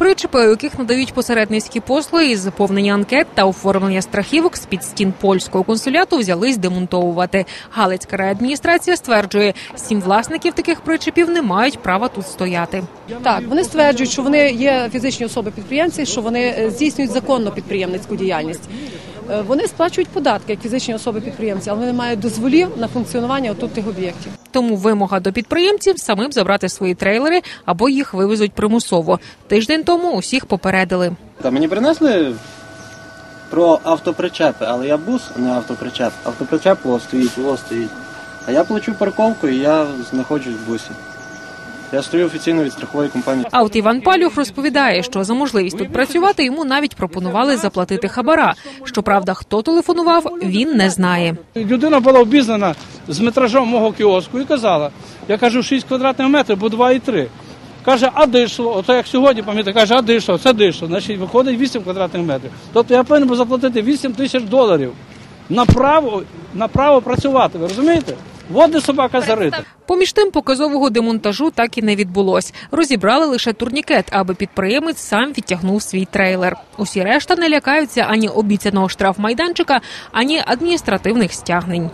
Причепи, у яких надають посередницькі послуги із заповнення анкет та оформлення страхівок з під стін польського консуляту, взялись демонтовувати. Галицька райадміністрація стверджує, сім власників таких причепів не мають права тут стояти. Так, вони стверджують, що вони є фізичні особи підприємці, що вони е, здійснюють законно підприємницьку діяльність. Е, Вони сплачують податки як фізичні особи підприємці, але вони не мають дозволів на функціонування отут тих об'єктів. Тому вимога до підприємців самим забрати свої трейлери або їх вивезуть примусово. Тиждень тому усіх попередили. Та мені принесли про автопричепи, але я бус, а не автопричеп. Автопричеп о, стоїть, о, стоїть. А я плачу парковку і я знаходжусь в бусі. Я стою офіційно від страхової компанії. А от Іван Палюх розповідає, що за можливість тут працювати йому навіть пропонували заплатити хабара. Щоправда, хто телефонував, він не знає. Людина була обізнана з метражом мого кіоску і казала, я кажу, 6 квадратних метрів, бо 2,3. Каже, а дишло, ото як сьогодні пам'ятаю, каже, а дишло, це дишло. Значить, виходить 8 квадратних метрів. Тобто я повинен був заплатити 8 тисяч доларів на право, на право працювати. Ви розумієте? Водна собака зарита. Поміж тим показового демонтажу так і не відбулось. Розібрали лише турнікет, аби підприємець сам відтягнув свій трейлер. Усі решта не лякаються ані обіцяного штрафмайданчика, ані адміністративних стягнень.